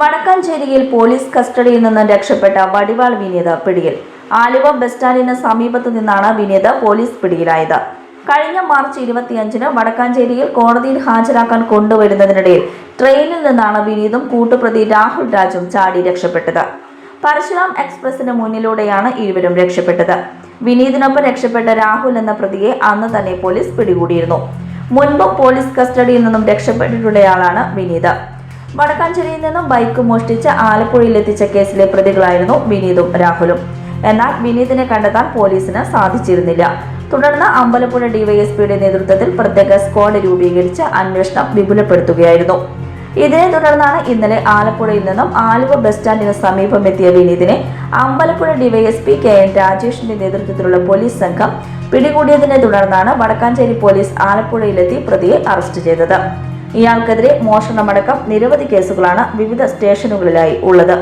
വടക്കാഞ്ചേരിയിൽ police കസ്റ്റഡിയിൽ നിന്ന് രക്ഷപ്പെട്ട വടിവാൾ വിനീത പിടിയിൽ. ആലുവ ബസ് സ്റ്റാൻഡിന് സമീപത്തു നിന്നാണ് വിനീത പോലീസ് പിടിയിലായത്. കഴിഞ്ഞ മാർച്ച് ഇരുപത്തിയഞ്ചിന് വടക്കാഞ്ചേരിയിൽ കോടതിയിൽ ഹാജരാക്കാൻ കൊണ്ടുവരുന്നതിനിടയിൽ ട്രെയിനിൽ നിന്നാണ് വിനീതും കൂട്ടുപ്രതി രാഹുൽ രാജും ചാടി രക്ഷപ്പെട്ടത്. പരശുറാം എക്സ്പ്രസിന് മുന്നിലൂടെയാണ് ഇരുവരും രക്ഷപ്പെട്ടത്. വിനീതിനൊപ്പം രക്ഷപ്പെട്ട രാഹുൽ എന്ന പ്രതിയെ അന്ന് തന്നെ പോലീസ് പിടികൂടിയിരുന്നു. മുൻപ് പോലീസ് കസ്റ്റഡിയിൽ നിന്നും രക്ഷപ്പെട്ടിട്ടുള്ളയാളാണ് വിനീത്. വടക്കാഞ്ചേരിയിൽ നിന്നും ബൈക്ക് മോഷ്ടിച്ച് ആലപ്പുഴയിൽ എത്തിച്ച കേസിലെ പ്രതികളായിരുന്നു വിനീതും രാഹുലും. എന്നാൽ വിനീതിനെ കണ്ടെത്താൻ പോലീസിന് സാധിച്ചിരുന്നില്ല. തുടർന്ന് അമ്പലപ്പുഴ ഡിവൈഎസ്പിയുടെ നേതൃത്വത്തിൽ പ്രത്യേക സ്ക്വാഡ് രൂപീകരിച്ച് അന്വേഷണം വിപുലപ്പെടുത്തുകയായിരുന്നു. ഇതിനെ തുടർന്നാണ് ഇന്നലെ ആലപ്പുഴയിൽ നിന്നും ആലുവ ബസ് സ്റ്റാൻഡിന് സമീപം എത്തിയ വിനീതിനെ അമ്പലപ്പുഴ ഡിവൈഎസ്പി കെ എൻ രാജേഷിന്റെ നേതൃത്വത്തിലുള്ള പോലീസ് സംഘം പിടികൂടിയതിനെ തുടർന്നാണ് വടക്കാഞ്ചേരി പോലീസ് ആലപ്പുഴയിലെത്തി പ്രതിയെ അറസ്റ്റ് ചെയ്തത്. ഇയാൾക്കെതിരെ മോഷണമടക്കം നിരവധി കേസുകളാണ് വിവിധ സ്റ്റേഷനുകളിലായി ഉള്ളത്.